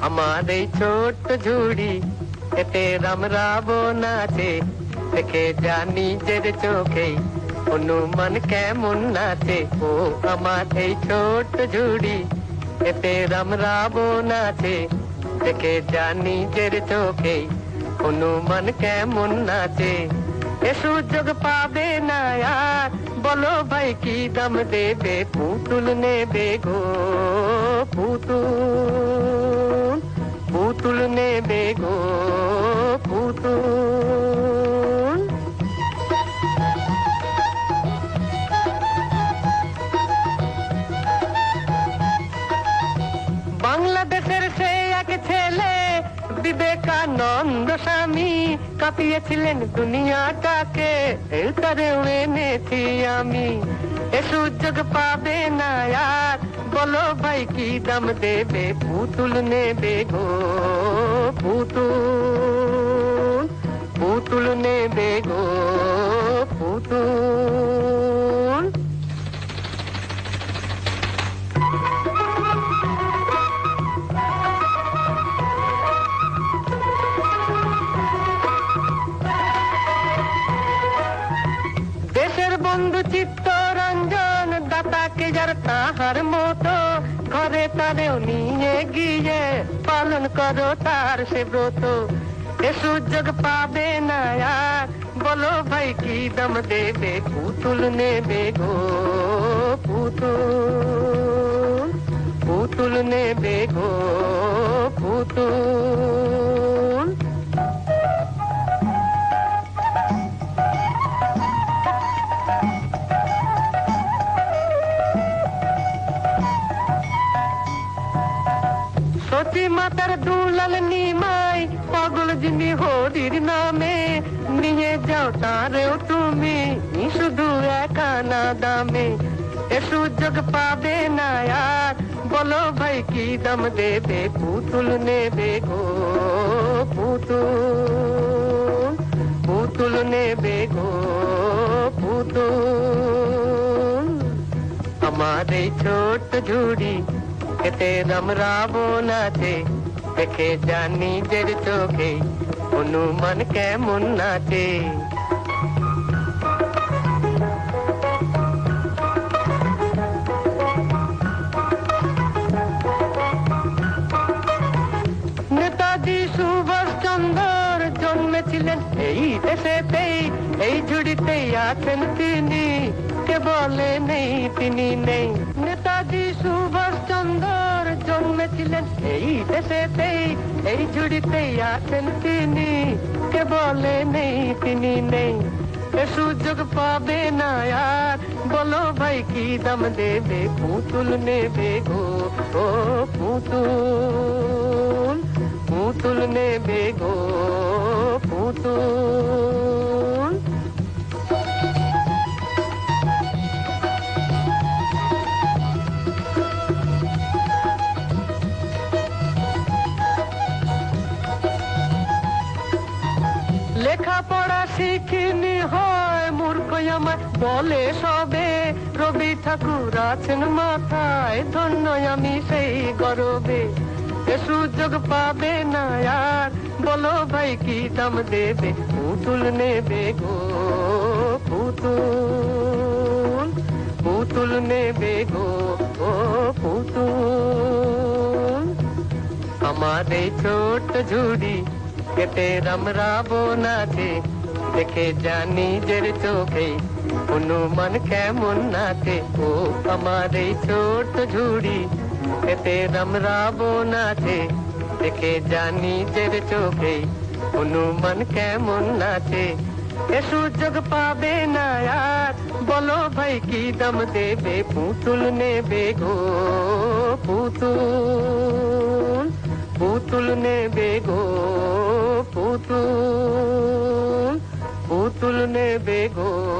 আমার এই ছোট্ট ঝুড়ি এতে রামরাবো নাচে দেখে যা নিজের চোখেই অনুমান কেমন নাচে ও আমার এই ছোট্ট ঝুড়ি এতে রামরাবো নাচে দেখে যা নিজের চোখেই অনুমান কেমন নাচে এ সুযোগ পাবে না আর বলো ভাই, কি দাম দেবে? পুতুল নেবে গো, পুতুল। পুতুল নেবে গো, পুতুল। বাংলাদেশের সে এক ছেলে বিবেকানন্দ স্বামী কাঁপিয়েছিলেন দুনিয়াটাকে। তারে এনেছি আমি। এ সুযোগ পাবে না বলো ভাই, কি দাম দেবে? পুতুল নেবে গো। তাহার মতো, ঘরে তারেও নিয়ে গিয়ে পালন করো তার সে ব্রত। এ সুযোগ পাবে না আর, বলো ভাই কি দম দেবে, পুতুল নেবে গো, পুতুল। পুতুল নেবে গো, পুতুল। সতী মাতার দুলাল নিমাই, পাগল যিনি হরির নামে। নিয়ে যাও তারেও তুমি শুধু একা না দামে। এ সুযোগ পাবে না আর, বলো ভাই কি দাম দেবে, পুতুল নেবে গো, পুতুল। পুতুল নেবে গো, পুতুল। আমার এই ছোট্ট ঝুড়ি এতে রামরাবো নাচে দেখে যা নিজের চোখে অনুমান কেমন নাচে। নেতাজি সুভাষ চন্দ্র জন্মেছিলেন এই দেশেতেই, এই ঝুড়িতেই আছেন তিনি। কে বলে নেই, তিনি নেই। দেশেতেই, এই ঝুড়িতেই আছেন তিনি। কে বলে নেই, তিনি নেই। সুযোগ পাবে না আর? বলো ভাই, কি দাম দেবে? পুতুল নেবে গো, ও পুতুল। পুতুল নেবে গো শিখিনি হয় মূর্খ আমার। বলে সবে রবি ঠাকুর আছেন মাথায়, ধন্য আমি সেই গরবে। এ সুযোগ পাবে না আর, বলো ভাই কি দাম দেবে? পুতুল নেবে গো, পুতুল। পুতুল নেবে গো, ও পুতুল। আমার এই ছোট্ট ঝুড়ি, এতে রামরাবো নাচে দেখে যা নিজের চোখে অনুমান কেমন নাচে। ও আমার এই ছোট্ট ঝুড়ি, এতে রামরাবো নাচে। দেখে যা নিজের চোখে অনুমান কেমন নাচে। এ সুযোগ পাবে না আর বলো ভাই কি দাম দেবে? পুতুল নেবে গো, পুতুল পুতুল নেবে গো। গো।